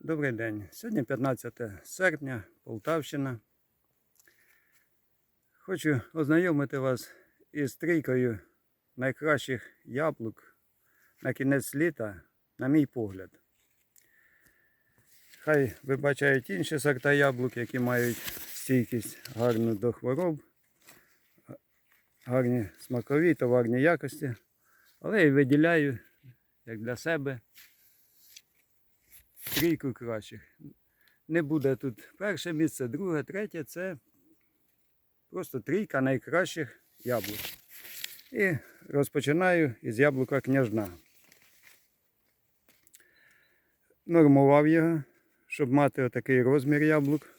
Добрий день. Сьогодні 15 серпня, Полтавщина. Хочу ознайомити вас із трійкою найкращих яблук на кінець літа, на мій погляд. Хай вибачають інші сорта яблук, які мають стійкість гарну до хвороб, гарні смакові, товарні якості. Але я виділяю, як для себе, трійку кращих. Не буде тут перше місце, друге, третє це просто трійка найкращих яблук. І розпочинаю із яблука княжна. Нормував його, щоб мати отакий розмір яблук.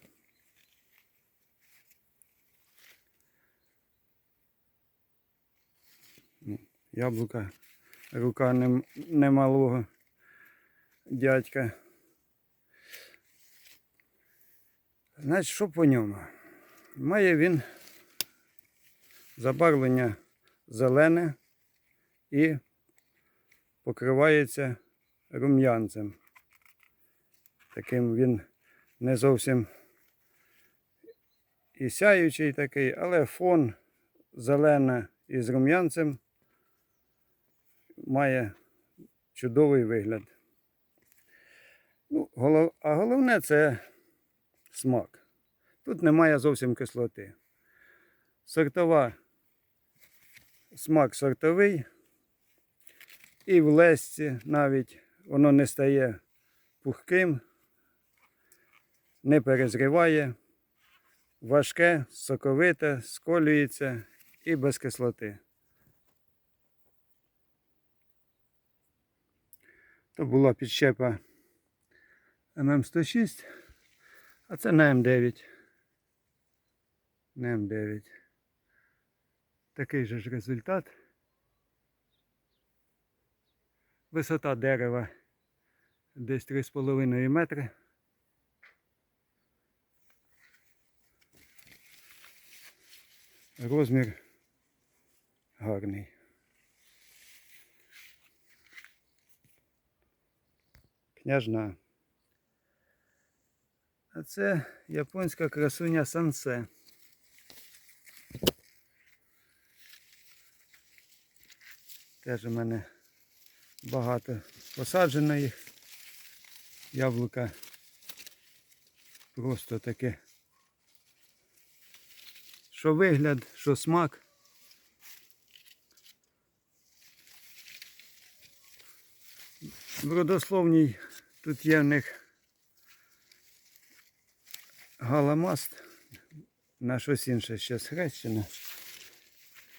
Ну, Яблука рука немалого дядька. Значить, що по ньому? Має він забарвлення зелене і покривається рум'янцем. Таким він не зовсім і сяючий такий, але фон зелене із рум'янцем має чудовий вигляд. Ну, голов... А головне це смак. Тут немає зовсім кислоти. Сортова, смак сортовий. І в лесці навіть воно не стає пухким, не перезріває, важке, соковите, сколюється і без кислоти. То була підщепа ММ106, а це на М9. На М9. Такий же ж результат. Висота дерева десь 3,5 метри. Розмір гарний. Княжна. Це японська красуня Сансе. Теж у мене багато посаджено їх. Яблука просто таке. Що вигляд, що смак. В родословній тут є в них галамаст на щось інше ще схрещено.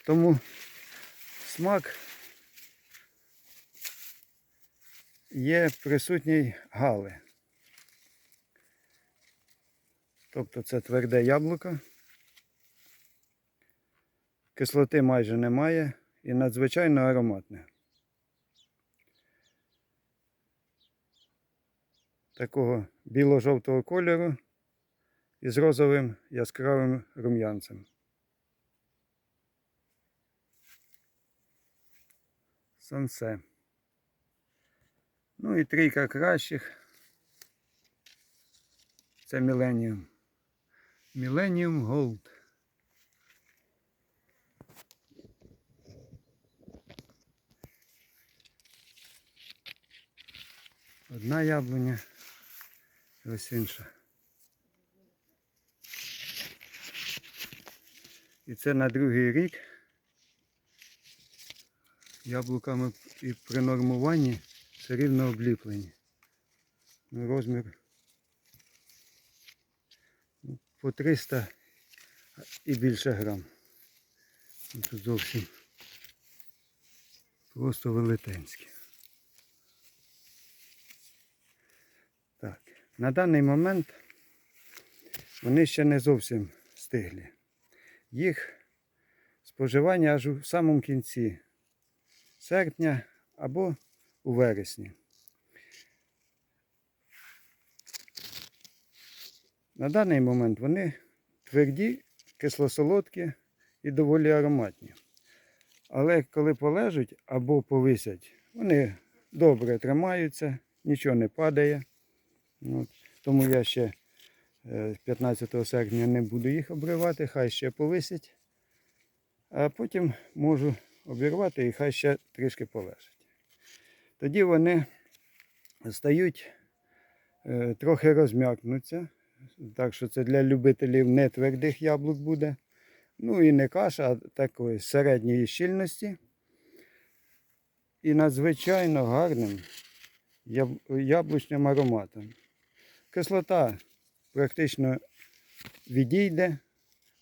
Тому смак є присутній гали. Тобто це тверде яблуко. Кислоти майже немає і надзвичайно ароматне. Такого біло-жовтого кольору із розовим яскравим рум'янцем. Сонце. Ну і трійка кращих. Це Millennium. Millennium Gold. Одна яблуня, ось інша. І це на другий рік. Яблуками і при нормуванні все рівно обліплені. Ну, розмір ну, по 300 і більше грам. Ну, Тут зовсім просто велетенські. Так, на даний момент вони ще не зовсім стиглі. Їх споживання аж у самому кінці серпня або у вересні. На даний момент вони тверді, кисло-солодкі і доволі ароматні. Але коли полежать або повисять, вони добре тримаються, нічого не падає. От. Тому я ще 15 серпня не буду їх обривати, хай ще повисять. А потім можу обірвати і хай ще трішки полежать. Тоді вони стають е, трохи розм'якнуться. Так що це для любителів не твердих яблук буде. Ну і не каша, а такої середньої щільності. І надзвичайно гарним яблучним ароматом. Кислота практично відійде,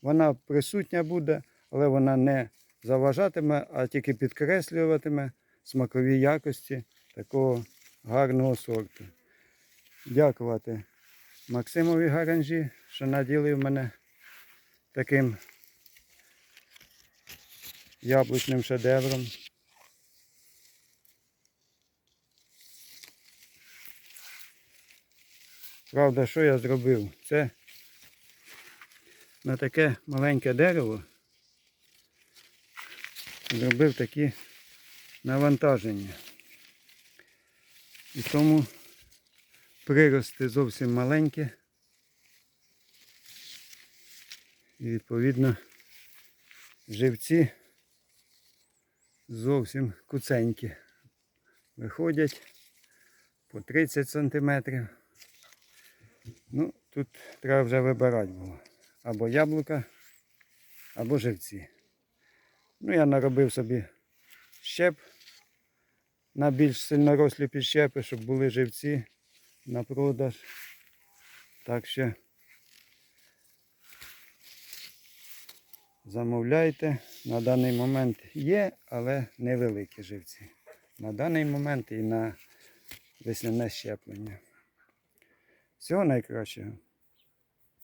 вона присутня буде, але вона не заважатиме, а тільки підкреслюватиме смакові якості такого гарного сорту. Дякувати Максимові Гаранжі, що наділив мене таким яблучним шедевром. Правда, що я зробив? Це на таке маленьке дерево зробив такі навантаження. І тому прирости зовсім маленькі. І відповідно живці зовсім куценькі. Виходять по 30 сантиметрів. Ну, тут треба вже вибирати було. Або яблука, або живці. Ну, я наробив собі щеп на більш сильнорослі підщепи, щоб були живці на продаж. Так що замовляйте. На даний момент є, але невеликі живці. На даний момент і на весняне щеплення. Всього найкращого.